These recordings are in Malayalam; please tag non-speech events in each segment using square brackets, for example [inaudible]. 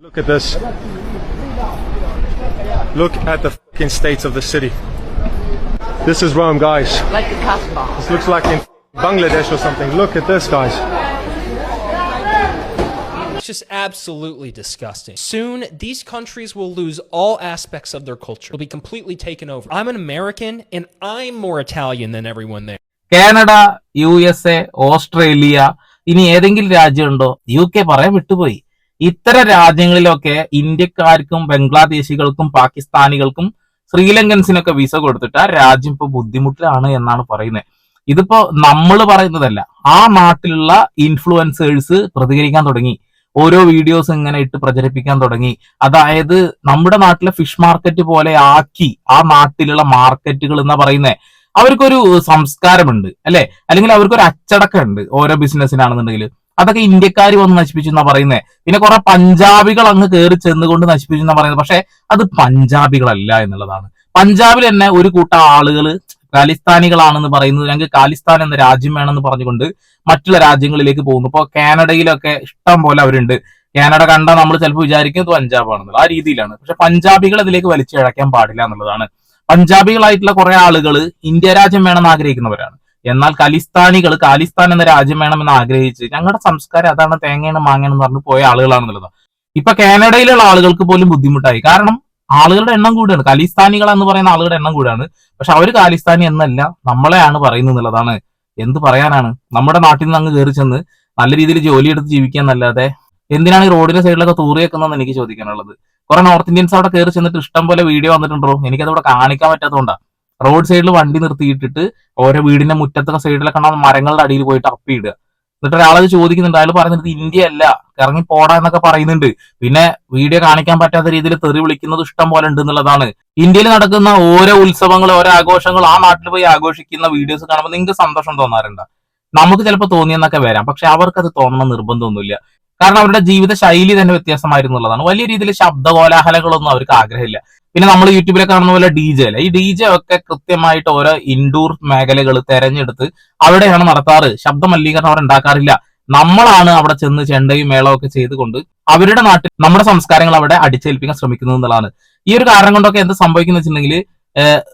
Look at this. Look at the fucking states of the city. This is Rome, guys. like the Casbah. This looks like in Bangladesh or something. Look at this, guys. It's just absolutely disgusting. Soon, these countries will lose all aspects of their culture. They'll be completely taken over. I'm an American, and I'm more Italian than everyone there. Canada U S A Australia ഇനി ഏതെങ്കിലും രാജ്യമുണ്ടോ യു കെ പറയാൻ വിട്ടുപോയി ഇത്തരം രാജ്യങ്ങളിലൊക്കെ ഇന്ത്യക്കാർക്കും ബംഗ്ലാദേശികൾക്കും പാകിസ്ഥാനികൾക്കും ശ്രീലങ്കൻസിനൊക്കെ വിസ കൊടുത്തിട്ട് ആ രാജ്യം ഇപ്പൊ ബുദ്ധിമുട്ടിലാണ് എന്നാണ് പറയുന്നത്. ഇതിപ്പോ നമ്മൾ പറയുന്നതല്ല ആ നാട്ടിലുള്ള ഇൻഫ്ലുവൻസേഴ്സ് പ്രതികരിക്കാൻ തുടങ്ങി. ഓരോ വീഡിയോസ് ഇങ്ങനെ ഇട്ട് പ്രചരിപ്പിക്കാൻ തുടങ്ങി. അതായത് നമ്മുടെ നാട്ടിലെ ഫിഷ് മാർക്കറ്റ് പോലെ ആക്കി ആ നാട്ടിലുള്ള മാർക്കറ്റുകൾ എന്നാ പറയുന്നത് അവർക്കൊരു സംസ്കാരമുണ്ട് അല്ലെ? അല്ലെങ്കിൽ അവർക്കൊരു അച്ചടക്കമുണ്ട് ഓരോ ബിസിനസ്സിനാണെന്നുണ്ടെങ്കിൽ അതൊക്കെ ഇന്ത്യക്കാർ വന്ന് നശിപ്പിച്ചു എന്നാ പറയുന്നത് പിന്നെ കുറെ പഞ്ചാബികൾ അങ്ങ് കയറി ചെന്നുകൊണ്ട് നശിപ്പിച്ചു എന്നാ പറയുന്നത് പക്ഷെ അത് പഞ്ചാബികളല്ല എന്നുള്ളതാണ്. പഞ്ചാബിൽ തന്നെ ഒരു കൂട്ടം ആളുകൾ ഖാലിസ്ഥാനികളാണെന്ന് പറയുന്നത് ഞങ്ങൾക്ക് ഖാലിസ്ഥാൻ എന്ന രാജ്യം വേണമെന്ന് പറഞ്ഞുകൊണ്ട് മറ്റുള്ള രാജ്യങ്ങളിലേക്ക് പോകുന്നു. ഇപ്പൊ കാനഡയിലൊക്കെ ഇഷ്ടം പോലെ അവരുണ്ട്. കാനഡ കണ്ടാൽ നമ്മൾ ചിലപ്പോൾ വിചാരിക്കും ഇത് പഞ്ചാബാണെന്നുള്ളത്. ആ രീതിയിലാണ്. പക്ഷെ പഞ്ചാബികൾ ഇതിലേക്ക് വലിച്ചിഴക്കാൻ പാടില്ല എന്നുള്ളതാണ്. പഞ്ചാബികളായിട്ടുള്ള കുറെ ആളുകൾ ഇന്ത്യ രാജ്യം വേണമെന്ന് ആഗ്രഹിക്കുന്നവരാണ്. എന്നാൽ ഖലിസ്ഥാനികൾ ഖാലിസ്ഥാൻ എന്ന രാജ്യം വേണമെന്ന് ആഗ്രഹിച്ച് ഞങ്ങളുടെ സംസ്കാരം അതാണ് തേങ്ങയാണ് മാങ്ങയാണ് എന്ന് പറഞ്ഞ് പോയ ആളുകളാണെന്നുള്ളത്. ഇപ്പൊ കാനഡയിലുള്ള ആളുകൾക്ക് പോലും ബുദ്ധിമുട്ടായി. കാരണം ആളുകളുടെ എണ്ണം കൂടിയാണ് ഖലിസ്ഥാനികൾ എന്ന് പറയുന്ന ആളുകളുടെ എണ്ണം കൂടിയാണ് പക്ഷെ അവർ ഖാലിസ്ഥാനി എന്നല്ല നമ്മളെയാണ് പറയുന്നത് എന്നുള്ളതാണ്. എന്ത് പറയാനാണ്? നമ്മുടെ നാട്ടിൽ നിന്ന് അങ്ങ് കയറി ചെന്ന് നല്ല രീതിയിൽ ജോലിയെടുത്ത് ജീവിക്കുക എന്നല്ലാതെ എന്തിനാണ് ഈ റോഡിന്റെ സൈഡിലൊക്കെ തൂറി വെക്കുന്നതെന്ന് എനിക്ക് ചോദിക്കാനുള്ളത്? കുറെ നോർത്ത് ഇന്ത്യൻസ് അവിടെ കയറി ചെന്നിട്ട് ഇഷ്ടം പോലെ വീഡിയോ വന്നിട്ടുണ്ടോ? എനിക്കത് ഇവിടെ കാണിക്കാൻ പറ്റാത്തതുകൊണ്ടാ. റോഡ് സൈഡിൽ വണ്ടി നിർത്തിയിട്ടിട്ട് ഓരോ വീടിന്റെ മുറ്റത്തൊക്കെ സൈഡിലൊക്കെ ഉണ്ടാവുന്ന മരങ്ങളുടെ അടിയിൽ പോയിട്ട് അപ്പിയിടുക എന്നിട്ട് ഒരാളത് ചോദിക്കുന്നുണ്ട്. അയാൾ പറയുന്നത് ഇന്ത്യ അല്ല ഇറങ്ങി പോടാ എന്നൊക്കെ പറയുന്നുണ്ട്. പിന്നെ വീഡിയോ കാണിക്കാൻ പറ്റാത്ത രീതിയിൽ തെറി വിളിക്കുന്നത് ഇഷ്ടം പോലെ ഉണ്ട് എന്നുള്ളതാണ്. ഇന്ത്യയിൽ നടക്കുന്ന ഓരോ ഉത്സവങ്ങൾ ഓരോ ആഘോഷങ്ങൾ ആ നാട്ടിൽ പോയി ആഘോഷിക്കുന്ന വീഡിയോസ് കാണുമ്പോൾ നിങ്ങൾക്ക് സന്തോഷം തോന്നാറുണ്ട്? നമുക്ക് ചിലപ്പോൾ തോന്നിയെന്നൊക്കെ വരാം. പക്ഷെ അവർക്ക് അത് തോന്നണം നിർബന്ധമൊന്നുമില്ല. കാരണം അവരുടെ ജീവിത ശൈലി തന്നെ വ്യത്യാസമായിരുന്നുള്ളതാണ് വലിയ രീതിയിൽ ശബ്ദ കോലാഹലങ്ങളൊന്നും അവർക്ക് ആഗ്രഹമില്ല. പിന്നെ നമ്മൾ യൂട്യൂബിലെ കാണുന്ന പോലെ ഡി ജെ അല്ല? ഈ ഡി ജെ ഒക്കെ കൃത്യമായിട്ട് ഓരോ ഇൻഡോർ മേഖലകൾ തെരഞ്ഞെടുത്ത് അവിടെയാണ് നടത്താറ്. ശബ്ദ മലിനീകരണം അവർ ഉണ്ടാക്കാറില്ല. നമ്മളാണ് അവിടെ ചെന്ന് ചെണ്ടയും മേളവും ഒക്കെ ചെയ്തുകൊണ്ട് അവരുടെ നാട്ടിൽ നമ്മുടെ സംസ്കാരങ്ങൾ അവിടെ അടിച്ചേൽപ്പിക്കാൻ ശ്രമിക്കുന്നത് എന്നുള്ളതാണ്. ഈ ഒരു കാരണം കൊണ്ടൊക്കെ എന്ത് സംഭവിക്കുന്ന വെച്ചിട്ടുണ്ടെങ്കിൽ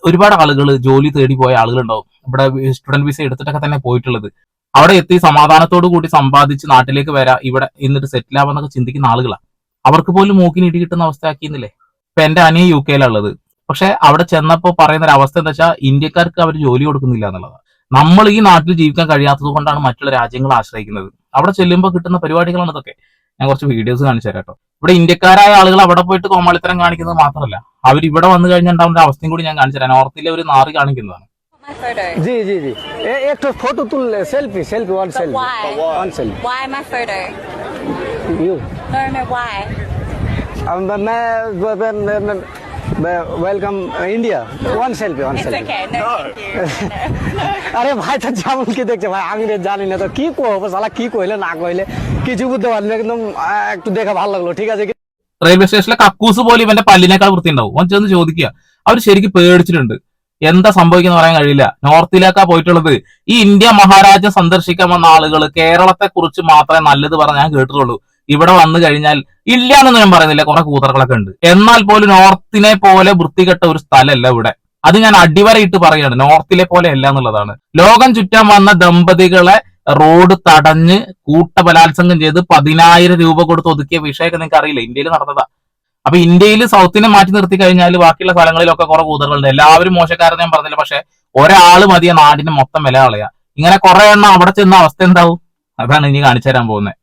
ഒരുപാട് ആളുകൾ ജോലി തേടി പോയ ആളുകളുണ്ടാവും. ഇവിടെ സ്റ്റുഡന്റ് വിസ എടുത്തിട്ടൊക്കെ തന്നെ പോയിട്ടുള്ളത്. അവിടെ എത്തി സമാധാനത്തോടു കൂടി സമ്പാദിച്ച് നാട്ടിലേക്ക് വരാം ഇവിടെ എന്നിട്ട് സെറ്റിൽ ആവാന്നൊക്കെ ചിന്തിക്കുന്ന ആളുകളാണ് അവർക്ക് പോലും മൂക്കിനിടി കിട്ടുന്ന അവസ്ഥ ആക്കിയെന്നില്ലേ ഇപ്പൊ എന്റെ അനിയ യു കെയിലുള്ളത് പക്ഷെ അവിടെ ചെന്നപ്പോ പറയുന്ന ഒരു അവസ്ഥ എന്താ വെച്ചാൽ ഇന്ത്യക്കാർക്ക് അവർ ജോലി കൊടുക്കുന്നില്ല എന്നുള്ളതാണ് നമ്മൾ ഈ നാട്ടിൽ ജീവിക്കാൻ കഴിയാത്തത് കൊണ്ടാണ് മറ്റുള്ള രാജ്യങ്ങൾ ആശ്രയിക്കുന്നത് അവിടെ ചെല്ലുമ്പോൾ കിട്ടുന്ന പരിപാടികളാണ് ഇതൊക്കെ ഞാൻ കുറച്ച് വീഡിയോസ് കാണിച്ചു തരാം കേട്ടോ ഇവിടെ ഇന്ത്യക്കാരായ ആളുകൾ അവിടെ പോയിട്ട് കോമാളിത്തരം കാണിക്കുന്നത് മാത്രമല്ല അവർ ഇവിടെ വന്നു കഴിഞ്ഞാൽ ഉണ്ടാവുന്ന അവസ്ഥയും കൂടി ഞാൻ കാണിച്ചു തരാം നോർത്തിലെ ഒരു നാറ് കാണിക്കുന്നതാണ് My photo. जी जी जी ए- एक तो फोटो तुल selfie selfie one But selfie why? One selfie Why my photo? You No, no, why? अब मैं मैं welcome India one selfie one It's selfie okay. No, thank you. আরে ভাই তো যেমন কি দেখছে ভাই আমি রে জানি না তো কি কহবো শালা কি কইলে না কইলে কিছু বুঝতে পারলি না কিন্তু আহ, একটু দেখা ভালো লাগলো ঠিক আছে റെയിൽവേ സ്റ്റേഷനിലെ കക്കൂസ് പോലും ഇവന്റെ പല്ലിനേക്കാൾ വൃത്തി ഉണ്ടാവും അവൻ ചെന്ന് ചോദിക്കുക അവർ ശരിക്കും പേടിച്ചിട്ടുണ്ട് എന്താ സംഭവിക്കുന്ന പറയാൻ കഴിയില്ല നോർത്തിലേക്കാ പോയിട്ടുള്ളത് ഈ ഇന്ത്യ മഹാരാജ്യം സന്ദർശിക്കാൻ വന്ന ആളുകൾ കേരളത്തെ കുറിച്ച് മാത്രമേ നല്ലത് പറഞ്ഞ് ഞാൻ കേട്ടിട്ടുള്ളൂ ഇവിടെ വന്നു കഴിഞ്ഞാൽ ഇല്ല എന്നൊന്നും ഞാൻ പറയുന്നില്ല. കുറെ കൂതറകളൊക്കെ ഉണ്ട്. എന്നാൽ പോലും നോർത്തിനെ പോലെ വൃത്തികെട്ട ഒരു സ്ഥലമല്ല ഇവിടെ. അത് ഞാൻ അടിവരയിട്ട് പറയുകയാണ്. നോർത്തിലെ പോലെ അല്ല എന്നുള്ളതാണ്. ലോകം ചുറ്റാൻ വന്ന ദമ്പതികളെ റോഡ് തടഞ്ഞ് കൂട്ട ബലാത്സംഗം ചെയ്ത് പതിനായിരം രൂപ കൊടുത്ത് ഒതുക്കിയ വിഷയമൊക്കെ നിങ്ങൾക്ക് അറിയില്ല? ഇന്ത്യയിൽ നടന്നതാ. അപ്പൊ ഇന്ത്യയിൽ സൗത്തിനെ മാറ്റി നിർത്തി കഴിഞ്ഞാൽ ബാക്കിയുള്ള സ്ഥലങ്ങളിലൊക്കെ കുറെ കൂതറുകളുണ്ട്. എല്ലാവരും മോശക്കാരെന്ന് ഞാൻ പറഞ്ഞില്ല. പക്ഷെ ഒരാൾ മതിയ നാടിന് മൊത്തം വില കളയാ. ഇങ്ങനെ കുറെ എണ്ണം അവിടെ ചെന്ന അവസ്ഥ എന്താവും? അതാണ് ഇനി കാണിച്ചു തരാൻ പോകുന്നത്.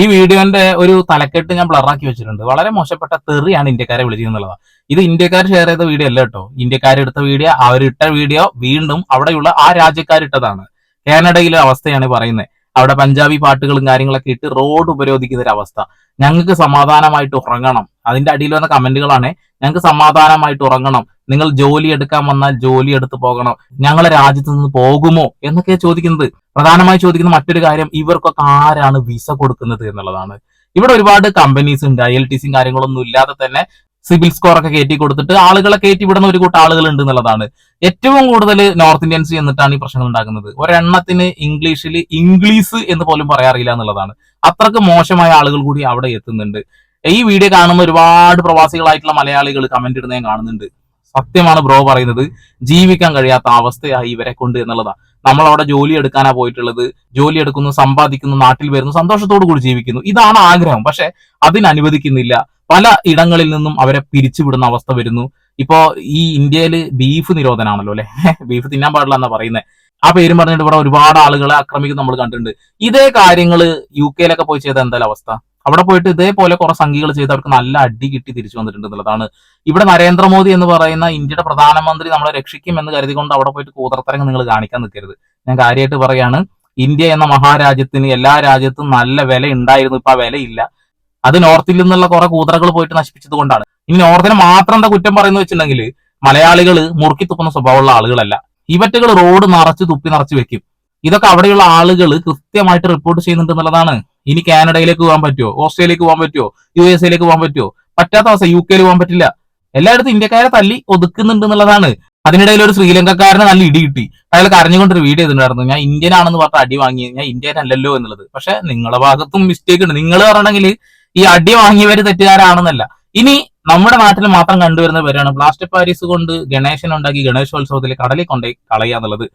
ഈ വീഡിയോന്റെ ഒരു തലക്കെട്ട് ഞാൻ ബ്ലറാക്കി വെച്ചിട്ടുണ്ട്. വളരെ മോശപ്പെട്ട തെറിയാണ് ഇന്ത്യക്കാരെ വിളിച്ചിരുന്നുള്ളത്. ഇത് ഇന്ത്യക്കാർ ഷെയർ ചെയ്ത വീഡിയോ അല്ല കേട്ടോ. ഇന്ത്യക്കാർ എടുത്ത വീഡിയോ അവരിട്ട വീഡിയോ വീണ്ടും അവിടെയുള്ള ആ രാജ്യക്കാരിട്ടതാണ് കാനഡയിലെ അവസ്ഥയാണ് പറയുന്നത് അവിടെ പഞ്ചാബി പാട്ടുകളും കാര്യങ്ങളൊക്കെ ഇട്ട് റോഡ് ഉപരോധിക്കുന്ന ഒരു അവസ്ഥ. ഞങ്ങൾക്ക് സമാധാനമായിട്ട് ഉറങ്ങണം. അതിന്റെ അടിയിൽ വന്ന കമന്റുകളാണ് ഞങ്ങൾക്ക് സമാധാനമായിട്ട് ഉറങ്ങണം. നിങ്ങൾ ജോലി എടുക്കാൻ വന്നാൽ ജോലി എടുത്ത് പോകണം. ഞങ്ങളെ രാജ്യത്ത് നിന്ന് പോകുമോ എന്നൊക്കെ ചോദിക്കുന്നത്. പ്രധാനമായി ചോദിക്കുന്ന മറ്റൊരു കാര്യം ഇവർക്കൊക്കെ ആരാണ് വിസ കൊടുക്കുന്നത് എന്നുള്ളതാണ്. ഇവിടെ ഒരുപാട് കമ്പനീസ് ഉണ്ട് ഐ എൽ ടി സിയും കാര്യങ്ങളൊന്നും ഇല്ലാതെ തന്നെ സിവിൽ സ്കോർ ഒക്കെ കയറ്റി കൊടുത്തിട്ട് ആളുകളെ കയറ്റി വിടുന്ന ഒരു കൂട്ടം ആളുകൾ ഉണ്ട് എന്നുള്ളതാണ്. ഏറ്റവും കൂടുതൽ നോർത്ത് ഇന്ത്യൻസ് എന്നിട്ടാണ് ഈ പ്രശ്നങ്ങൾ ഉണ്ടാക്കുന്നത്. ഒരെണ്ണത്തിന് ഇംഗ്ലീഷിൽ ഇംഗ്ലീഷ് എന്ന് പോലും പറയാറില്ല എന്നുള്ളതാണ്. അത്രയ്ക്ക് മോശമായ ആളുകൾ കൂടി അവിടെ എത്തുന്നുണ്ട്. ഈ വീഡിയോ കാണുന്ന ഒരുപാട് പ്രവാസികളായിട്ടുള്ള മലയാളികൾ കമന്റ് ഇടുന്ന ഞാൻ കാണുന്നുണ്ട്. സത്യമാണ് ബ്രോ പറയുന്നത്. ജീവിക്കാൻ കഴിയാത്ത അവസ്ഥയായി ഇവരെ കൊണ്ട് എന്നുള്ളതാ. നമ്മൾ അവിടെ ജോലി എടുക്കാനാ പോയിട്ടുള്ളത്. ജോലി എടുക്കുന്നു സമ്പാദിക്കുന്നു നാട്ടിൽ വരുന്നു സന്തോഷത്തോടു കൂടി ജീവിക്കുന്നു. ഇതാണ് ആഗ്രഹം. പക്ഷെ അതിനനുവദിക്കുന്നില്ല പല ഇടങ്ങളിൽ നിന്നും അവരെ പിരിച്ചുവിടുന്ന അവസ്ഥ വരുന്നു. ഇപ്പോ ഈ ഇന്ത്യയിൽ ബീഫ് നിരോധനാണല്ലോ അല്ലെ? ബീഫ് [laughs] തിന്നാൻ പാടില്ല എന്നാ പറയുന്നത് ആ പേരും പറഞ്ഞിട്ട് ഇവിടെ ഒരുപാട് ആളുകളെ ആക്രമിക്കുന്ന നമ്മൾ കണ്ടിട്ടുണ്ട്. ഇതേ കാര്യങ്ങൾ യു കെയിലൊക്കെ പോയി ചെയ്ത എന്തായാലും അവസ്ഥ? അവിടെ പോയിട്ട് ഇതേപോലെ കുറെ സംഖ്യകൾ ചെയ്ത് അവർക്ക് നല്ല അടി കിട്ടി തിരിച്ചു വന്നിട്ടുണ്ട് എന്നുള്ളതാണ്. ഇവിടെ നരേന്ദ്രമോദി എന്ന് പറയുന്ന ഇന്ത്യയുടെ പ്രധാനമന്ത്രി നമ്മളെ രക്ഷിക്കും എന്ന് കരുതിക്കൊണ്ട് അവിടെ പോയിട്ട് കൂതർത്തരങ്ങൾ നിങ്ങൾ കാണിക്കാൻ നിൽക്കരുത്. ഞാൻ കാര്യമായിട്ട് പറയാണ് ഇന്ത്യ എന്ന മഹാരാജ്യത്തിന് എല്ലാ രാജ്യത്തും നല്ല വില ഉണ്ടായിരുന്നു ഇപ്പൊ ആ വിലയില്ല അത് നോർത്തിൽ നിന്നുള്ള കുറെ കൂതറകൾ പോയിട്ട് നശിപ്പിച്ചത് കൊണ്ടാണ്. ഇനി നോർത്തിനെ മാത്രം എന്താ കുറ്റം പറയുന്നു വെച്ചിട്ടുണ്ടെങ്കിൽ മലയാളികൾ മുറുക്കി തുപ്പുന്ന സ്വഭാവമുള്ള ആളുകളല്ല. ഇവറ്റകൾ റോഡ് നിറച്ച് തുപ്പി നിറച്ച് വെക്കും. ഇതൊക്കെ അവിടെയുള്ള ആളുകൾ കൃത്യമായിട്ട് റിപ്പോർട്ട് ചെയ്യുന്നുണ്ട് എന്നുള്ളതാണ്. ഇനി കാനഡയിലേക്ക് പോകാൻ പറ്റുമോ ഓസ്ട്രേലിയക്ക് പോകാൻ പറ്റുമോ യു എസ് എയിലേക്ക് പോകാൻ പറ്റുമോ പറ്റാത്ത അവസ്ഥ. യു കെയിൽ പോകാൻ പറ്റില്ല. എല്ലായിടത്തും ഇന്ത്യക്കാരെ തല്ലി ഒതുക്കുന്നുണ്ട് എന്നുള്ളതാണ്. അതിനിടയിൽ ഒരു ശ്രീലങ്കക്കാരനെ നല്ല ഇടി കിട്ടി. അയാൾ കരഞ്ഞുകൊണ്ടൊരു വീഡിയോ ചെയ്തിട്ടുണ്ടായിരുന്നു ഞാൻ ഇന്ത്യൻ ആണെന്ന് പറഞ്ഞ അടി വാങ്ങി. ഞാൻ ഇന്ത്യൻ അല്ലല്ലോ എന്നുള്ളത്. പക്ഷെ നിങ്ങളെ ഭാഗത്തും മിസ്റ്റേക്ക് ഉണ്ട്. നിങ്ങൾ പറഞ്ഞെങ്കിൽ ഈ അടി വാങ്ങിയവര് തെറ്റുകാരാണെന്നല്ല. ഇനി നമ്മുടെ നാട്ടിൽ മാത്രം കണ്ടുവരുന്ന പേരാണ് പ്ലാസ്റ്റിക് പാരീസ് കൊണ്ട് ഗണേശൻ ഉണ്ടാക്കി ഗണേശോത്സവത്തിൽ കടലിൽ കൊണ്ടുപോയി കളയുക എന്നുള്ളത്.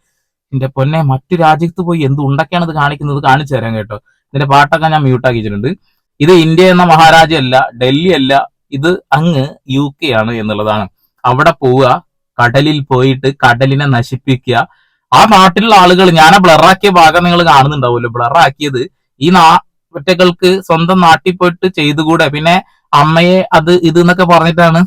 എന്റെ പൊന്നെ മറ്റു രാജ്യത്ത് പോയി എന്ത് ഉണ്ടൊക്കെയാണ് ഇത് കാണിക്കുന്നത് കാണിച്ചു തരാം കേട്ടോ. ഇതിന്റെ പാട്ടൊക്കെ ഞാൻ മ്യൂട്ട് ആക്കിയിട്ടുണ്ട് ഇത് ഇന്ത്യ എന്ന മഹാരാജ്യമല്ല ഡൽഹി അല്ല ഇത് അങ്ങ് യു കെ ആണ് എന്നുള്ളതാണ്. അവിടെ പോവുക കടലിൽ പോയിട്ട് കടലിനെ നശിപ്പിക്കുക. ആ നാട്ടിലുള്ള ആളുകൾ ഞാൻ ബ്ലറാക്കിയ ഭാഗം നിങ്ങൾ കാണുന്നുണ്ടാവുമല്ലോ. ബ്ലറാക്കിയത് ഈ നാ ഒറ്റകൾക്ക് സ്വന്തം നാട്ടിൽ പോയിട്ട് ചെയ്തുകൂടെ? പിന്നെ അമ്മയെ അത് ഇത് എന്നൊക്കെ പറഞ്ഞിട്ടാണ്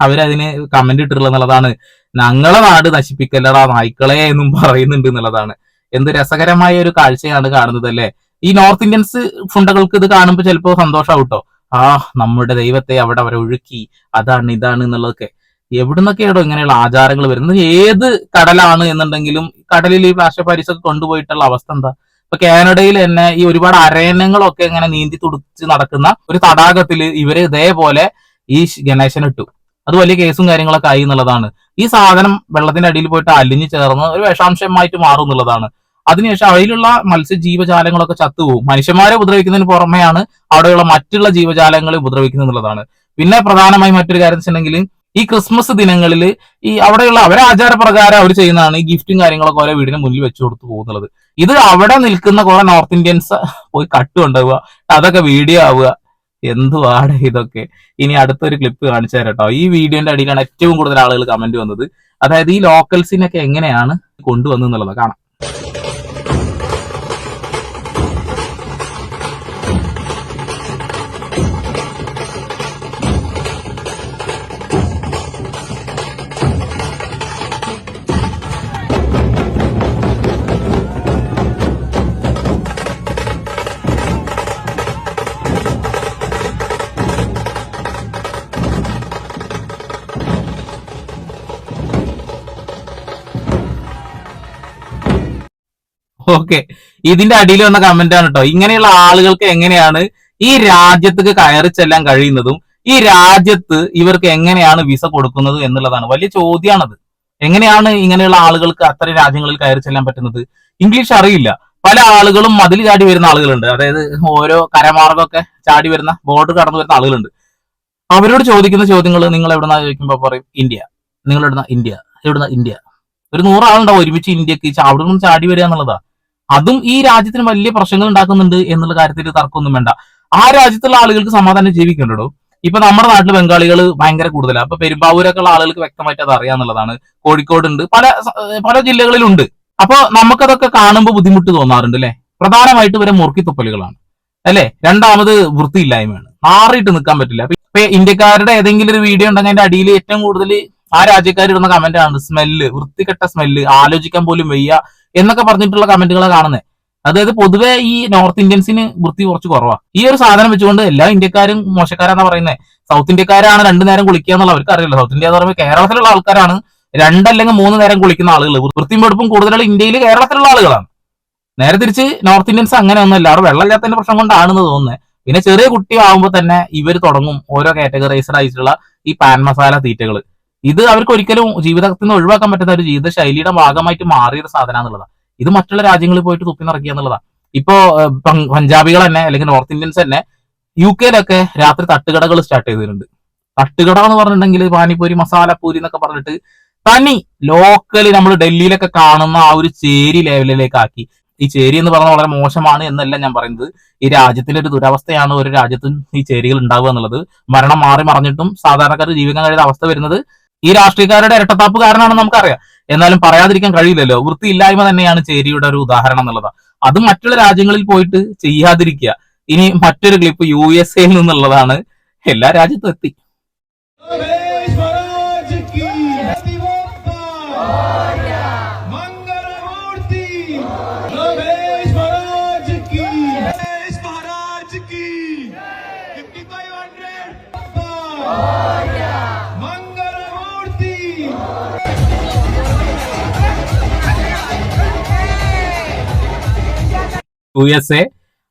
അവരതിന് കമന്റ് ഇട്ടിട്ടുള്ളത് എന്നുള്ളതാണ്. ഞങ്ങളെ നാട് നശിപ്പിക്കല്ലടാ നായ്ക്കളെ എന്നും പറയുന്നുണ്ട് എന്നുള്ളതാണ്. എന്ത് രസകരമായ ഒരു കാഴ്ചയാണ് കാണുന്നത് അല്ലേ? ഈ നോർത്ത് ഇന്ത്യൻസ് ഫുണ്ടകൾക്ക് ഇത് കാണുമ്പോൾ ചിലപ്പോൾ സന്തോഷമാവും കേട്ടോ ആ നമ്മുടെ ദൈവത്തെ അവിടെ അവരെ ഒഴുക്കി. അതാണ് ഇതാണ് എന്നുള്ളതൊക്കെ. എവിടുന്നൊക്കെയാണോ ഇങ്ങനെയുള്ള ആചാരങ്ങൾ വരുന്നത്? ഏത് കടലാണ് എന്നുണ്ടെങ്കിലും കടലിൽ ഈ പ്ലാസ്റ്റിക് പാരീസൊക്കെ കൊണ്ടുപോയിട്ടുള്ള അവസ്ഥ എന്താ? ഇപ്പൊ കാനഡയിൽ തന്നെ ഈ ഒരുപാട് അരയണങ്ങളൊക്കെ ഇങ്ങനെ നീന്തി തുടിച്ച് നടക്കുന്ന ഒരു തടാകത്തിൽ ഇവർ ഇതേപോലെ ഈ ഗണേശൻ ഇട്ടു. അത് വലിയ കേസും കാര്യങ്ങളൊക്കെ ആയി എന്നുള്ളതാണ്. ഈ സാധനം വെള്ളത്തിന്റെ അടിയിൽ പോയിട്ട് അലിഞ്ഞു ചേർന്ന് ഒരു വിഷാംശമായിട്ട് മാറും എന്നുള്ളതാണ്. അതിനുശേഷം അതിലുള്ള മത്സ്യജീവജാലങ്ങളൊക്കെ ചത്തുപോകും. മനുഷ്യന്മാരെ ഉപദ്രവിക്കുന്നതിന് പുറമെയാണ് അവിടെയുള്ള മറ്റുള്ള ജീവജാലങ്ങളെ ഉപദ്രവിക്കുന്നത് എന്നുള്ളതാണ്. പിന്നെ പ്രധാനമായി മറ്റൊരു കാര്യം വെച്ചിട്ടുണ്ടെങ്കിൽ ഈ ക്രിസ്മസ് ദിനങ്ങളിൽ ഈ അവിടെയുള്ള അവരെ ആചാരപ്രകാരം അവർ ചെയ്യുന്നതാണ് ഈ ഗിഫ്റ്റും കാര്യങ്ങളൊക്കെ ഓരോ വീടിന് മുന്നിൽ വെച്ചു കൊടുത്തു പോകുന്നുള്ളത് ഇത് അവിടെ നിൽക്കുന്ന കുറെ നോർത്ത് ഇന്ത്യൻസ് പോയി കട്ട് കൊണ്ടുപോവുക അതൊക്കെ വീഡിയോ ആവുക. എന്തുവാണ് ഇതൊക്കെ? ഇനി അടുത്തൊരു ക്ലിപ്പ് കാണിച്ചു തരാം കേട്ടോ. ഈ വീഡിയോന്റെ അടിയിലാണ് ഏറ്റവും കൂടുതൽ ആളുകൾ കമന്റ് വന്നത്. അതായത് ഈ ലോക്കൽസിനൊക്കെ എങ്ങനെയാണ് കൊണ്ടുവന്നുള്ളത് കാണാം. ഓക്കെ. ഇതിന്റെ അടിയിൽ വന്ന കമന്റ് ആണ് കേട്ടോ ഇങ്ങനെയുള്ള ആളുകൾക്ക് എങ്ങനെയാണ് ഈ രാജ്യത്തേക്ക് കയറി ചെല്ലാൻ കഴിയുന്നതും ഈ രാജ്യത്ത് ഇവർക്ക് എങ്ങനെയാണ് വിസ കൊടുക്കുന്നത് എന്നുള്ളതാണ്. വലിയ ചോദ്യമാണത് എങ്ങനെയാണ് ഇങ്ങനെയുള്ള ആളുകൾക്ക് അത്ര രാജ്യങ്ങളിൽ കയറി ചെല്ലാൻ പറ്റുന്നത്? ഇംഗ്ലീഷ് അറിയില്ല. പല ആളുകളും മതിൽ ചാടി വരുന്ന ആളുകളുണ്ട്. അതായത് ഓരോ കരമാർഗമൊക്കെ ചാടി വരുന്ന ബോർഡർ കടന്നു വരുന്ന ആളുകളുണ്ട്. അവരോട് ചോദിക്കുന്ന ചോദ്യങ്ങൾ നിങ്ങൾ എവിടുന്നാ ചോദിക്കുമ്പോൾ പറയും ഇന്ത്യ. നിങ്ങൾ എവിടുന്ന? ഇന്ത്യ. എവിടുന്ന? ഇന്ത്യ. ഒരു നൂറാളുണ്ടാവും ഒരുമിച്ച് ഇന്ത്യയ്ക്ക്. അവിടെ നിന്ന് ചാടി വരിക എന്നുള്ളതാ. അതും ഈ രാജ്യത്തിന് വലിയ പ്രശ്നങ്ങൾ ഉണ്ടാക്കുന്നുണ്ട് എന്നുള്ള കാര്യത്തിൽ തർക്കമൊന്നും വേണ്ട. ആ രാജ്യത്തുള്ള ആളുകൾക്ക് സമാധാനം ജീവിക്കണ്ടോ ഇപ്പൊ നമ്മുടെ നാട്ടിൽ ബംഗാളികൾ ഭയങ്കര കൂടുതലാണ് അപ്പൊ പെരുമ്പാവൂരൊക്കെ ഉള്ള ആളുകൾക്ക് വ്യക്തമായിട്ട് അത് അറിയാന്നുള്ളതാണ് കോഴിക്കോട് ഉണ്ട് പല പല ജില്ലകളിലുണ്ട്. അപ്പൊ നമുക്കതൊക്കെ കാണുമ്പോൾ ബുദ്ധിമുട്ട് തോന്നാറുണ്ട് അല്ലെ? പ്രധാനമായിട്ട് വരെ മുറുക്കി തുപ്പലുകളാണ് അല്ലെ? രണ്ടാമത് വൃത്തിയില്ലായ്മയാണ്. മാറിയിട്ട് നിൽക്കാൻ പറ്റില്ല. ഇപ്പൊ ഇന്ത്യക്കാരുടെ ഏതെങ്കിലും ഒരു വീഡിയോ ഉണ്ടെങ്കിൽ അതിന്റെ അടിയിൽ ഏറ്റവും കൂടുതൽ ആ രാജ്യക്കാരിടുന്ന കമന്റ് ആണ്. സ്മെല്ല് വൃത്തികെട്ട സ്മെല്ല് ആലോചിക്കാൻ പോലും വയ്യ. എന്നൊക്കെ പറഞ്ഞിട്ടുള്ള കമന്റുകളാണ് കാണുന്നത് അതായത് പൊതുവെ ഈ നോർത്ത് ഇന്ത്യൻസിന് വൃത്തി കുറച്ച് കുറവാ. ഈ ഒരു സാധനം വെച്ചുകൊണ്ട് എല്ലാ ഇന്ത്യക്കാരും മോശക്കാരാണെന്ന് പറയുന്നത് സൗത്ത് ഇന്ത്യക്കാരാണ് രണ്ടു നേരം കുളിക്കുക എന്നുള്ള അവർക്ക് അറിയില്ല. സൗത്ത് ഇന്ത്യ എന്ന് പറയുമ്പോൾ കേരളത്തിലുള്ള ആൾക്കാരാണ് രണ്ടല്ലെങ്കിൽ മൂന്ന് നേരം കുളിക്കുന്ന ആളുകൾ വൃത്തിയും വെടുപ്പും കൂടുതലുള്ള ഇന്ത്യയിൽ കേരളത്തിലുള്ള ആളുകളാണ്. നേരെ തിരിച്ച് നോർത്ത് ഇന്ത്യൻസ് അങ്ങനെ ഒന്നുമില്ല അവർ വെള്ളമില്ലാത്തതിന്റെ പ്രശ്നം കൊണ്ടാണെന്ന് തോന്നുന്നത് പിന്നെ ചെറിയ കുട്ടി ആവുമ്പോൾ തന്നെ ഇവർ തുടങ്ങും ഓരോ കാറ്റഗറൈസ്ഡ് ആയിട്ടുള്ള ഈ പാൻ മസാല തീറ്റകൾ ഇത് അവർക്ക് ഒരിക്കലും ജീവിതത്തിൽ നിന്ന് ഒഴിവാക്കാൻ പറ്റുന്ന ഒരു ജീവിത ശൈലിയുടെ ഭാഗമായിട്ട് മാറിയ ഒരു സാധനം എന്നുള്ളതാണ് ഇത് മറ്റുള്ള രാജ്യങ്ങളിൽ പോയിട്ട് തുപ്പി നിറക്കുക എന്നുള്ളതാണ് ഇപ്പോ പഞ്ചാബികൾ തന്നെ അല്ലെങ്കിൽ നോർത്ത് ഇന്ത്യൻസ് തന്നെ യു കെയിലൊക്കെ രാത്രി തട്ടുകടകൾ സ്റ്റാർട്ട് ചെയ്തിട്ടുണ്ട്. തട്ടുകട എന്ന് പറഞ്ഞിട്ടുണ്ടെങ്കിൽ പാനിപ്പൂരി മസാലപ്പൂരി എന്നൊക്കെ പറഞ്ഞിട്ട് തനി ലോക്കലി നമ്മൾ ഡൽഹിയിലൊക്കെ കാണുന്ന ആ ഒരു ചേരി ലെവലിലേക്കാക്കി ഈ ചേരി എന്ന് പറഞ്ഞാൽ വളരെ മോശമാണ് എന്നല്ല ഞാൻ പറയുന്നത്. ഈ രാജ്യത്തിന്റെ ഒരു ദുരവസ്ഥയാണ് ഒരു രാജ്യത്തും ഈ ചേരികൾ ഉണ്ടാവുക എന്നുള്ളത്. മരണം മാറി മറിഞ്ഞിട്ടും സാധാരണക്കാർ ജീവിക്കാൻ കഴിയുന്ന അവസ്ഥ വരുന്നത് ഈ രാഷ്ട്രീയക്കാരുടെ ഇരട്ടത്താപ്പ് കാരണമാണെന്ന് നമുക്കറിയാം. എന്നാലും പറയാതിരിക്കാൻ കഴിയില്ലല്ലോ. വൃത്തിയില്ലായ്മ തന്നെയാണ് ചേരിയുടെ ഒരു ഉദാഹരണം എന്നുള്ളത്. അത് മറ്റുള്ള രാജ്യങ്ങളിൽ പോയിട്ട് ചെയ്യാതിരിക്കുക. ഇനി മറ്റൊരു ക്ലിപ്പ് യു എസ് എയിൽ നിന്നുള്ളതാണ്. എല്ലാ രാജ്യത്തും എത്തി. യു എസ് എ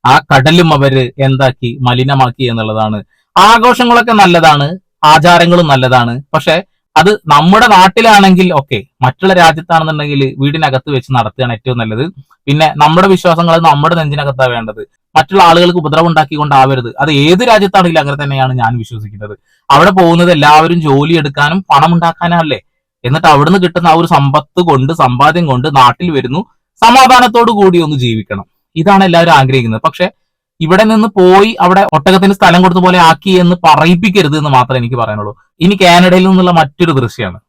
ആ കടലും അവർ എന്താക്കി? മലിനമാക്കി എന്നുള്ളതാണ്. ആഘോഷങ്ങളൊക്കെ നല്ലതാണ്. ആചാരങ്ങളും നല്ലതാണ്. പക്ഷെ അത് നമ്മുടെ നാട്ടിലാണെങ്കിൽ ഓക്കെ മറ്റുള്ള രാജ്യത്താണെന്നുണ്ടെങ്കിൽ വീടിനകത്ത് വെച്ച് നടത്തുകയാണ് ഏറ്റവും നല്ലത്. പിന്നെ നമ്മുടെ വിശ്വാസങ്ങൾ നമ്മുടെ നെഞ്ചിനകത്താണ് വേണ്ടത്. മറ്റുള്ള ആളുകൾക്ക് ഉപദ്രവം ഉണ്ടാക്കിക്കൊണ്ടാവരുത്. അത് ഏത് രാജ്യത്താണെങ്കിലും അങ്ങനെ തന്നെയാണ് ഞാൻ വിശ്വസിക്കുന്നത്. അവിടെ പോകുന്നത് എല്ലാവരും ജോലി എടുക്കാനും പണം ഉണ്ടാക്കാനല്ലേ എന്നിട്ട് അവിടുന്ന് കിട്ടുന്ന ആ ഒരു സമ്പത്ത് കൊണ്ട് സമ്പാദ്യം കൊണ്ട് നാട്ടിൽ വരുന്നു. സമാധാനത്തോടു കൂടി ഒന്ന് ജീവിക്കണം. ഇതാണ് എല്ലാവരും ആഗ്രഹിക്കുന്നത്. പക്ഷെ ഇവിടെ നിന്ന് പോയി അവിടെ ഒട്ടകത്തിന് സ്ഥലം കൊടുത്ത പോലെ ആക്കി എന്ന് പറയിപ്പിക്കരുത് എന്ന് മാത്രമേ എനിക്ക് പറയാനുള്ളൂ. ഇനി കാനഡയിൽ നിന്നുള്ള മറ്റൊരു ദൃശ്യമാണ്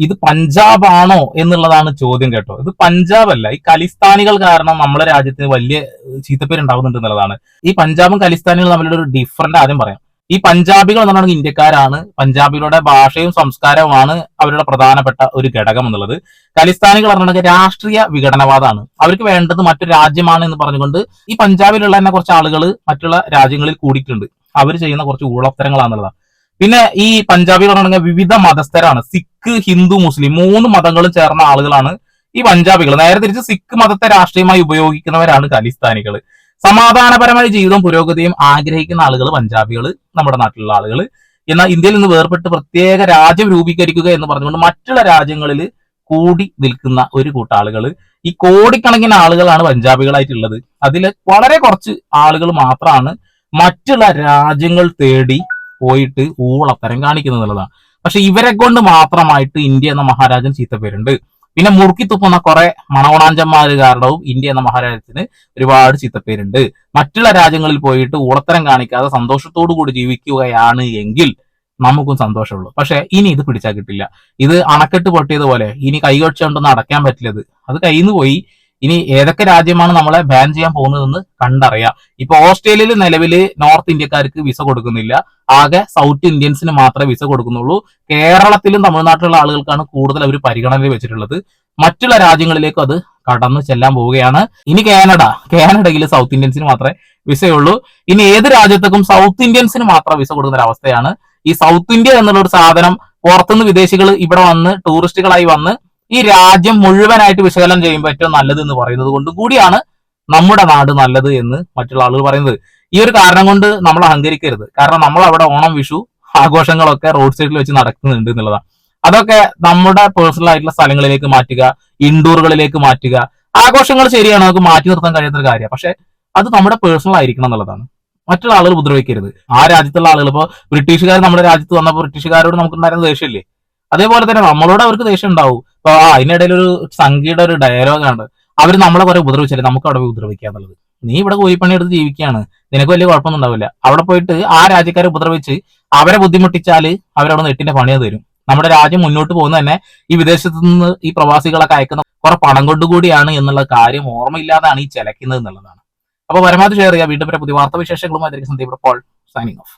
ഇത് പഞ്ചാബ് ആണോ എന്നുള്ളതാണ് ചോദ്യം കേട്ടോ. ഇത് പഞ്ചാബ് അല്ല ഈ കലിസ്ഥാനികൾ കാരണം നമ്മുടെ രാജ്യത്തിന് വലിയ ഏഹ്, ചീത്തപ്പേര് ഉണ്ടാവുന്നുണ്ട് എന്നുള്ളതാണ്. ഈ പഞ്ചാബും കലിസ്ഥാനികളും തമ്മിലൊരു ഒരു ഡിഫറന്റ് ആദ്യം പറയാം. ഈ പഞ്ചാബികൾ എന്ന് ഇന്ത്യക്കാരാണ്. പഞ്ചാബികളുടെ ഭാഷയും സംസ്കാരവുമാണ് അവരുടെ പ്രധാനപ്പെട്ട ഒരു ഘടകം എന്നുള്ളത്. കലിസ്ഥാനികൾ പറഞ്ഞിട്ടുണ്ടെങ്കിൽ രാഷ്ട്രീയ വിഘടനവാദമാണ്. അവർക്ക് വേണ്ടത് മറ്റൊരു രാജ്യമാണ് എന്ന് പറഞ്ഞുകൊണ്ട് ഈ പഞ്ചാബിലുള്ള തന്നെ കുറച്ച് ആളുകൾ മറ്റുള്ള രാജ്യങ്ങളിൽ കൂടിയിട്ടുണ്ട്. അവർ ചെയ്യുന്ന കുറച്ച് ഊളത്തരങ്ങളാണെന്നുള്ളതാണ്. പിന്നെ ഈ പഞ്ചാബികൾ പറഞ്ഞാൽ വിവിധ മതസ്ഥരാണ്. സിഖ് ഹിന്ദു മുസ്ലിം മൂന്ന് മതങ്ങളും ചേർന്ന ആളുകളാണ് ഈ പഞ്ചാബികൾ. നേരെ തിരിച്ച് സിഖ് മതത്തെ രാഷ്ട്രീയമായി ഉപയോഗിക്കുന്നവരാണ് ഖലിസ്ഥാനികൾ. സമാധാനപരമായ ജീവിതവും പുരോഗതിയും ആഗ്രഹിക്കുന്ന ആളുകൾ പഞ്ചാബികൾ നമ്മുടെ നാട്ടിലുള്ള ആളുകൾ എന്നാൽ ഇന്ത്യയിൽ നിന്ന് വേർപെട്ട് പ്രത്യേക രാജ്യം രൂപീകരിക്കുക എന്ന് പറഞ്ഞുകൊണ്ട് മറ്റുള്ള രാജ്യങ്ങളിൽ കൂടി നിൽക്കുന്ന ഒരു കൂട്ടാളുകൾ ഈ കോടിക്കണക്കിന് ആളുകളാണ് പഞ്ചാബികളായിട്ടുള്ളത്. അതിൽ വളരെ കുറച്ച് ആളുകൾ മാത്രമാണ് മറ്റുള്ള രാജ്യങ്ങൾ തേടി പോയിട്ട് ഊളത്തരം കാണിക്കുന്നത് എന്നുള്ളതാണ് പക്ഷെ ഇവരെ കൊണ്ട് മാത്രമായിട്ട് ഇന്ത്യ എന്ന മഹാരാജൻ ചീത്തപ്പേരുണ്ട്. പിന്നെ മുറുക്കി തുപ്പുന്ന കുറെ മണവണാഞ്ചന്മാര് കാരണവും ഇന്ത്യ എന്ന മഹാരാജ്യത്തിന് ഒരുപാട് ചീത്തപ്പേരുണ്ട്. മറ്റുള്ള രാജ്യങ്ങളിൽ പോയിട്ട് ഊളത്തരം കാണിക്കാതെ സന്തോഷത്തോടു കൂടി ജീവിക്കുകയാണ് എങ്കിൽ നമുക്കും സന്തോഷമുള്ളൂ. പക്ഷെ ഇനി ഇത് പിടിച്ചാൽ കിട്ടില്ല. ഇത് അണക്കെട്ട് പൊട്ടിയതുപോലെ ഇനി കൈകൊച്ചുകൊണ്ടൊന്നും അടയ്ക്കാൻ പറ്റില്ലത്. അത് കയ്യിൽ നിന്ന് പോയി ഇനി ഏതൊക്കെ രാജ്യമാണ് നമ്മളെ ബാൻ ചെയ്യാൻ പോകുന്നതെന്ന് കണ്ടറിയാം. ഇപ്പൊ ഓസ്ട്രേലിയയിൽ നിലവിൽ നോർത്ത് ഇന്ത്യക്കാർക്ക് വിസ കൊടുക്കുന്നില്ല. ആകെ സൗത്ത് ഇന്ത്യൻസിന് മാത്രമേ വിസ കൊടുക്കുന്നുള്ളൂ. കേരളത്തിലും തമിഴ്നാട്ടിലുള്ള ആളുകൾക്കാണ് കൂടുതൽ അവർ പരിഗണന വെച്ചിട്ടുള്ളത്. മറ്റുള്ള രാജ്യങ്ങളിലേക്കും അത് കടന്നു ചെല്ലാൻ പോവുകയാണ്. ഇനി കാനഡ. കാനഡയിൽ സൗത്ത് ഇന്ത്യൻസിന് മാത്രമേ വിസയുള്ളൂ. ഇനി ഏത് രാജ്യത്തേക്കും സൗത്ത് ഇന്ത്യൻസിന് മാത്രം വിസ കൊടുക്കുന്ന ഒരു അവസ്ഥയാണ്. ഈ സൗത്ത് ഇന്ത്യ എന്നുള്ള ഒരു സാധനം പുറത്തുനിന്ന് വിദേശികൾ ഇവിടെ വന്ന് ടൂറിസ്റ്റുകളായി വന്ന് ഈ രാജ്യം മുഴുവനായിട്ട് വിശകലനം ചെയ്യുമ്പോൾ ഏറ്റവും നല്ലത് എന്ന് പറയുന്നത് കൊണ്ട് കൂടിയാണ് നമ്മുടെ നാട് നല്ലത് എന്ന് മറ്റുള്ള ആളുകൾ പറയുന്നത്. ഈ ഒരു കാരണം കൊണ്ട് നമ്മൾ അഹങ്കരിക്കരുത്. കാരണം നമ്മൾ അവിടെ ഓണം വിഷു ആഘോഷങ്ങളൊക്കെ റോഡ് സൈഡിൽ വെച്ച് നടക്കുന്നുണ്ട് എന്നുള്ളതാണ്. അതൊക്കെ നമ്മുടെ പേഴ്സണൽ ആയിട്ടുള്ള സ്ഥലങ്ങളിലേക്ക് മാറ്റുക ഇൻഡോറുകളിലേക്ക് മാറ്റുക. ആഘോഷങ്ങൾ ശരിയാണ് നമുക്ക് മാറ്റി നിർത്താൻ കഴിയാത്തൊരു കാര്യമാണ്. പക്ഷെ അത് നമ്മുടെ പേഴ്സണൽ ആയിരിക്കണം എന്നുള്ളതാണ്. മറ്റുള്ള ആളുകൾ ഉപദ്രവിക്കരുത്. ആ രാജ്യത്തുള്ള ആളുകൾ ഇപ്പോൾ ബ്രിട്ടീഷുകാർ നമ്മുടെ രാജ്യത്ത് വന്നപ്പോൾ ബ്രിട്ടീഷുകാരോട് നമുക്ക് ഉണ്ടായിരുന്ന ദേഷ്യമില്ലേ? അതേപോലെ തന്നെ നമ്മളോട് അവർക്ക് ദേഷ്യം ഉണ്ടാവും. ഇപ്പൊ ആ അതിനിടയിൽ ഒരു സംഖ്യയുടെ ഒരു ഡയലോഗാണ് അവർ നമ്മളെ കുറെ ഉപദ്രവിച്ചാലേ നമുക്ക് അവിടെ പോയി ഉപദ്രവിക്കുക എന്നുള്ളത്. നീ ഇവിടെ കൂലിപ്പണി എടുത്ത് ജീവിക്കുകയാണ്. നിനക്ക് വലിയ കുഴപ്പമൊന്നും ഉണ്ടാവില്ല. അവിടെ പോയിട്ട് ആ രാജ്യക്കാരെ ഉപദ്രവിച്ച് അവരെ ബുദ്ധിമുട്ടിച്ചാൽ അവരവിടെ നെട്ടിന്റെ പണിയെ തരും. നമ്മുടെ രാജ്യം മുന്നോട്ട് പോകുന്ന തന്നെ ഈ വിദേശത്ത് നിന്ന് ഈ പ്രവാസികളൊക്കെ അയക്കുന്ന കുറെ പണം കൊണ്ടുകൂടിയാണ് എന്നുള്ള കാര്യം ഓർമ്മയില്ലാതാണ് ഈ ചിലക്കുന്നത് എന്നുള്ളതാണ്. അപ്പൊ പരമാവധി ഷെയർ ചെയ്യുക. വീണ്ടും പുതിയ വാർത്താ വിശേഷങ്ങളുമായി സന്ദീപ് പോൾ സൈനിങ് ഓഫ്